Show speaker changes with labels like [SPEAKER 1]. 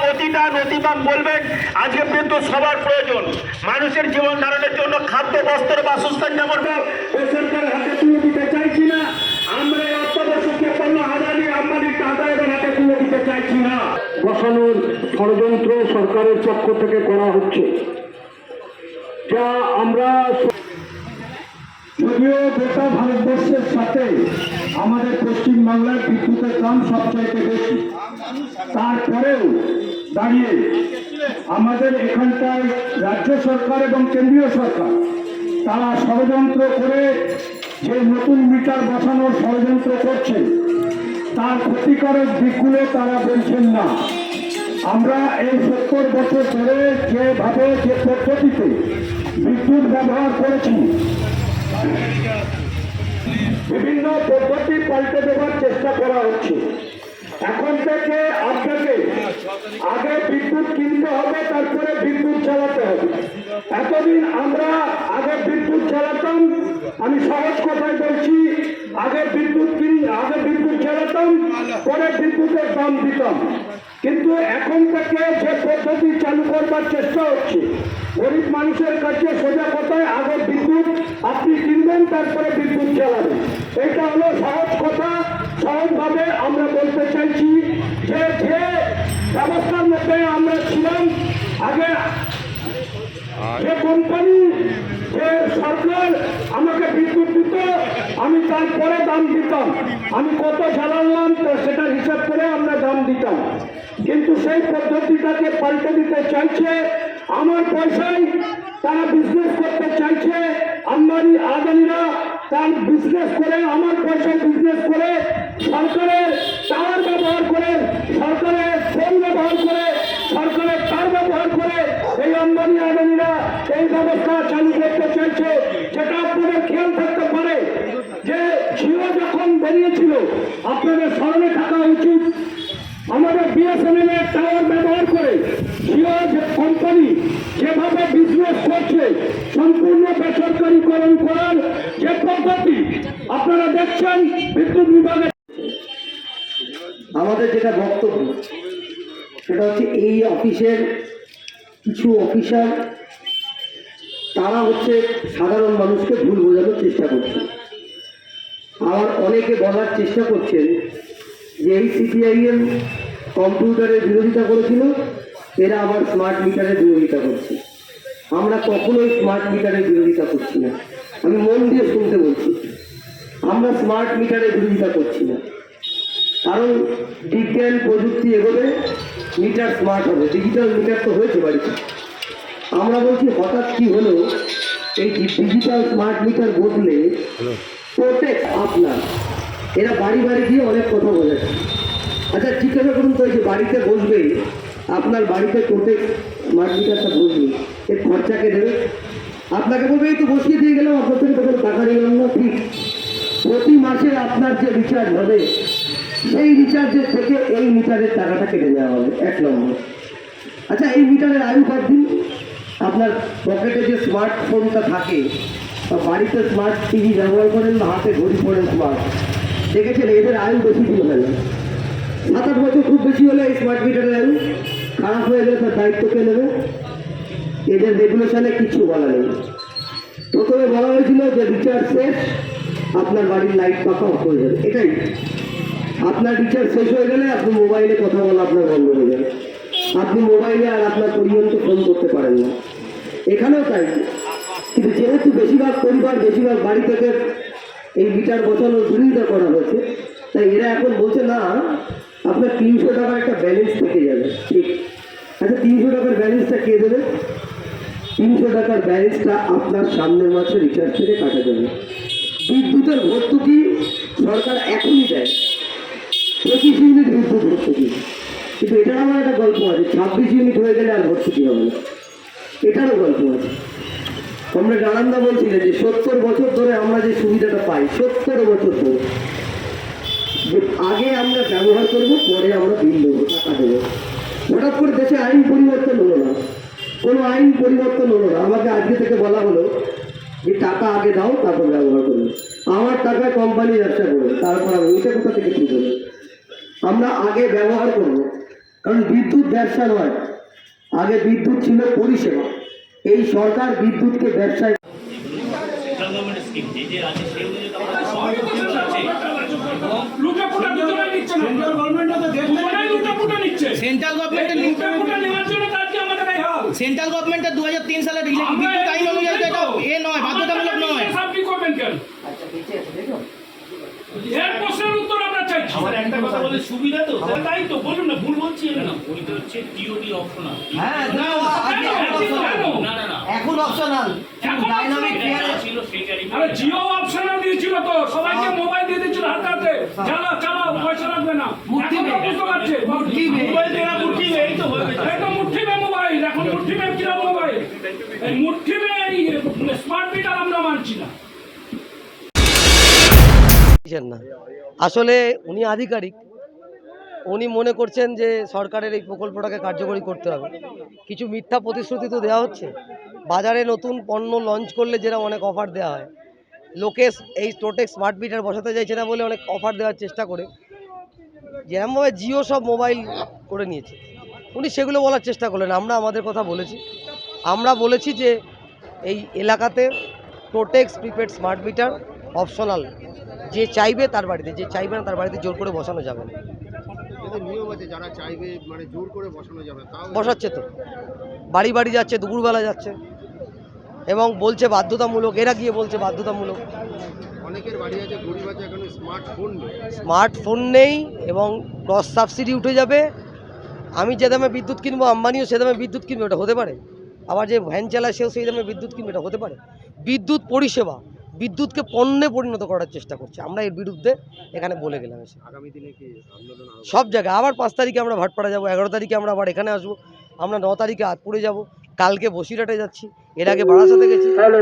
[SPEAKER 1] প্রতিটা নথিবান বলবেন, আজকে কিন্তু সবার প্রয়োজন। মানুষের জীবন ধারণের জন্য খাদ্য, বস্ত্র বাসস্থান যেমন দিতে চাইছি না। আমরা আদানি দিতে চাইছি না।
[SPEAKER 2] ষড়যন্ত্র সরকারের পক্ষ থেকে করা হচ্ছে। যা আমরা যদিও গোটা ভারতবর্ষের সাথে আমাদের পশ্চিমবাংলার বিদ্যুতের দাম সবচাইতে বেশি, তারপরেও দাঁড়িয়ে আমাদের এখানকার রাজ্য সরকার এবং কেন্দ্রীয় সরকার, তারা ষড়যন্ত্র করে যে নতুন মিটার বসানোর ষড়যন্ত্র করছে, তার ক্ষতিকারক দিকগুলো তারা বলছেন না। আমরা এই সত্তর বছর ধরে যেভাবে যে পদ্ধতিতে বিদ্যুৎ ব্যবহার করেছি বিভিন্ন পদ্ধতি পাল্টে দেওয়ার চেষ্টা করা হচ্ছে। এখন থেকে আপনাকে আগে বিদ্যুৎ কিনতে হবে, তারপরে বিদ্যুৎ চালাতে হবে। এতদিন আমরা আগে বিদ্যুৎ চালাতাম আমি সহজ কথায় বলছি, আগে বিদ্যুৎ কিন আগে বিদ্যুৎ চালাতাম পরে বিদ্যুতের দাম দিতাম। কিন্তু এখন থেকে যে পদ্ধতি চালু করবার চেষ্টা হচ্ছে, গরিব মানুষের কাছে সোজা কথায় আগে বিদ্যুৎ, আপনি কিনবেন, তারপরে বিদ্যুৎ চালাবেন। এটা হলো সহজ কথা, সহজভাবে আমরা বলতে চাইছি যে যে ব্যবস্থার মধ্যে আমরা ছিলাম, আগে যে কোম্পানি যে সরকার আমাকে আমি তারপরে দাম দিতাম। আমি কত জ্বালালাম তো সেটার হিসাব করে আমরা দাম দিতাম। কিন্তু সেই পদ্ধতিটাকে পাল্টে দিতে চাইছে, আমার পয়সায় তারা বিজনেস করতে চাইছে আম্বানি আদানিরা তার বিজনেস করে, আমার পয়সায় বিজনেস করে, সরকারের টাওয়ার ব্যবহার করে, সরকারের ফোন ব্যবহার করে, সরকারের তার ব্যবহার করে এই আম্বানি আদানিরা এই ব্যবস্থা চালু করতে চাইছে যেটা আপনাদের খেয়াল থাকতে পারে যে জিও যখন বেরিয়েছিল আপনাদের স্মরণে থাকা উচিত, আমাদের বিএসএনএল এর টাওয়ার ব্যবহার করে কোম্পানি যেভাবে বিজনেস করছে, সম্পূর্ণ বেসরকারীকরণ করার যে পদ্ধতি আপনারা দেখছেন বিদ্যুৎ বিভাগের।
[SPEAKER 3] আমাদের যেটা বক্তব্য, সেটা হচ্ছে এই অফিসের কিছু অফিসার তারা হচ্ছে সাধারণ মানুষকে ভুল বোঝানোর চেষ্টা করছে। আবার অনেকে বলার চেষ্টা করছেন যে এই সিপিআইএম কম্পিউটারের বিরোধিতা করেছিল, এরা আবার স্মার্ট মিটারের বিরোধিতা করছে। আমরা কখনোই স্মার্ট মিটারের বিরোধিতা করছি না। আমি মন দিয়ে শুনতে বলছি, আমরা স্মার্ট মিটারের বিরোধিতা করছি না। কারণ বিজ্ঞান প্রযুক্তি এগোবে মিটার স্মার্ট হবে ডিজিটাল মিটার তো হয়েছে বাড়িতে। আমরা বলছি হঠাৎ কি হলো, এই ডিজিটাল স্মার্ট মিটার বদলে প্রোটেক্ট আপনার এরা বাড়ি বাড়ি গিয়ে অনেক কথা বলেছে আচ্ছা জিজ্ঞাসা করুন তো, এই যে বাড়িতে বসবে, আপনার বাড়িতে প্রোটেক্ট স্মার্ট বসবে এর খরচা কে দেবে। আপনাকে বলবে তো বসিয়ে দিয়ে গেলাম, আপনার থেকে টাকা নিলাম না, ঠিক? প্রতি মাসে আপনার যে রিচার্জ হবে, সেই রিচার্জের থেকে এই মিটারের টাকাটা কেটে নেওয়া হবে, এক নম্বর। আচ্ছা এই মিটারের আয়ু কত দিন আপনার পকেটে যে স্মার্টফোনটা থাকে বাড়িতে স্মার্ট টিভি ব্যবহার করেন বা হাতে ঘড়ি পড়েন স্মার্ট দেখেছেন, এদের আয়ু বেশি দিন হয় না সাত আট বছর খুব বেশি হলে এই স্মার্ট মিটারের আয়ু খারাপ হয়ে গেলে তার দায়িত্ব কে নেবে? এদের রেগুলেশনে কিছু বলা নেই। প্রথমে বলা হয়েছিল যে রিচার্জ শেষ, আপনার বাড়ির লাইট পাখা অফ হয়ে যাবে। এটাই। আপনার রিচার্জ শেষ হয়ে গেলে আপনি মোবাইলে কথা বলা আপনার বন্ধ হয়ে যাবে। আপনি মোবাইলে আর আপনার পরিবারকে ফোন করতে পারেন না। এখানেও তাই। কিন্তু যেহেতু বেশিরভাগ পরিবার, বেশিরভাগ বাড়ি থেকে এই মিটার বসানোর বিরোধিতা করা হয়েছে, তাই এরা এখন বলছে, না, আপনার তিনশো টাকার একটা ব্যালেন্স থেকে যাবে। ঠিক। আচ্ছা তিনশো টাকার ব্যালেন্সটা কে দেবে? তিনশো টাকার ব্যালেন্সটা আপনার সামনের মাসে রিচার্জ থেকে কাটা যাবে। বিদ্যুতের ভর্তুকি সরকার এখনই দেয়। পঁচিশ ইউনিট বিদ্যুৎ ভর্তুকি। কিন্তু এটার আমার একটা গল্প আছে, ছাব্বিশ ইউনিট হয়ে গেলে আর ভর্তুকি হবে না। এটারও গল্প আছে। আমরা জানান্দা বলছিলেন যে সত্তর বছর ধরে আমরা যে সুবিধাটা পাই, সত্তর বছর ধরে। আগে আমরা ব্যবহার করব, পরে আমরা বিল দেবো, টাকা দেবো। হঠাৎ করে দেশে আইন পরিবর্তন হলো না। কোনো আইন পরিবর্তন হলো না। আমাকে আজকে থেকে বলা হলো যে টাকা আগে দাও, তারপর ব্যবহার করবে। আমার টাকায় কোম্পানি ব্যবসা করবে, তারপর আমি ওইটা কোথা থেকে ঠিক হলো আমরা আগে ব্যবহার করব,
[SPEAKER 4] কারণ বিদ্যুৎ ব্যবসা নয়। আগে বিদ্যুৎ ছিল পরিষেবা। এই সরকার বিদ্যুৎকে ব্যবসায়
[SPEAKER 5] সেন্ট্রাল
[SPEAKER 6] গভর্নমেন্টের দু হাজার তিন সালের বিদ্যুৎ আইন অনুযায়ী এ নয় বাধ্যতামূলক নয়
[SPEAKER 7] আপনি করবেন কেন এর প্রশ্নের উত্তর আমরা চাইছি
[SPEAKER 5] আমার একটা কথা বলে সুবিধা তো? তাই তো বলুন না ভুল বলছি আমি। না ওইটা হচ্ছে টিওডি অপশনাল
[SPEAKER 6] হ্যাঁ
[SPEAKER 5] না না না
[SPEAKER 6] এখন অপশনাল ডাইনামিক
[SPEAKER 5] এটা ছিল সেইটারই
[SPEAKER 7] আরে জিও অপশনাল দিয়েছিল তো। সবাইকে মোবাইল দিয়ে দিয়েছিল হাতে হাতে। চালাও চালাও পয়সা লাগবে না।
[SPEAKER 6] মুক্তি
[SPEAKER 7] এখন বুঝতে পারছে।
[SPEAKER 6] মুক্তি পেয়ে।
[SPEAKER 5] মোবাইল দেওয়া মুঠি এই তো হয়ে গেছে।
[SPEAKER 7] এই তো মুঠি মোবাইল এখন মুঠি মে কিরম মোবাইল এই মুঠি মে স্মার্ট মিটার আমরা মানছি না।
[SPEAKER 3] না। আসলে উনি আধিকারিক। উনি মনে করছেন যে সরকারের এই প্রকল্পটাকে কার্যকরী করতে হবে। কিছু মিথ্যা প্রতিশ্রুতি তো দেওয়া হচ্ছে। বাজারে নতুন পণ্য লঞ্চ করলে যেরকম অনেক অফার দেওয়া হয়। লোকে এই টোটেক স্মার্ট মিটার বসাতে চাইছে না বলে অনেক অফার দেওয়ার চেষ্টা করে। যেরকমভাবে জিও সব মোবাইল করে নিয়েছে। উনি সেগুলো বলার চেষ্টা করলেন। আমরা আমাদের কথা বলেছি। আমরা বলেছি যে এই এলাকাতে টোটেক্স প্রিপেড স্মার্ট মিটার অপশনাল। যে চাইবে তার বাড়িতে যে চাইবে না তার বাড়িতে জোর করে বসানো যাবে না।
[SPEAKER 8] নিয়ম আছে যারা চাইবে মানে জোর করে বসানো যাবে
[SPEAKER 3] বসাচ্ছে তো। বাড়ি বাড়ি যাচ্ছে দুপুরবেলা যাচ্ছে। এবং বলছে বাধ্যতামূলক এরা গিয়ে বলছে বাধ্যতামূলক।
[SPEAKER 8] অনেকের বাড়ি আছে গরিব আছে এখন স্মার্টফোন নেই।
[SPEAKER 3] স্মার্টফোন নেই এবং ক্রস সাবসিডি উঠে যাবে। আমি যে দামে বিদ্যুৎ কিনবো আম্বানিও সে দামে বিদ্যুৎ কিনবে এটা হতে পারে। আবার যে ভ্যান চালায় সেও সেই দামে বিদ্যুৎ কিনবে এটা হতে পারে। বিদ্যুৎ পরিষেবা। বিদ্যুৎকে পণ্যে পরিণত করার চেষ্টা করছে। আমরা এর বিরুদ্ধে এখানে বলে গেলাম এসে।
[SPEAKER 8] আগামী দিনে কি
[SPEAKER 3] সব জায়গায়। আবার পাঁচ তারিখে আমরা ভাটপাড়া যাব এগারো তারিখে আমরা আবার এখানে আসব। আমরা ন তারিখে আতপুরে যাব। কালকে বসিরহাটে যাচ্ছি। এর আগে বারাসাতে গেছি।
[SPEAKER 9] হ্যালো।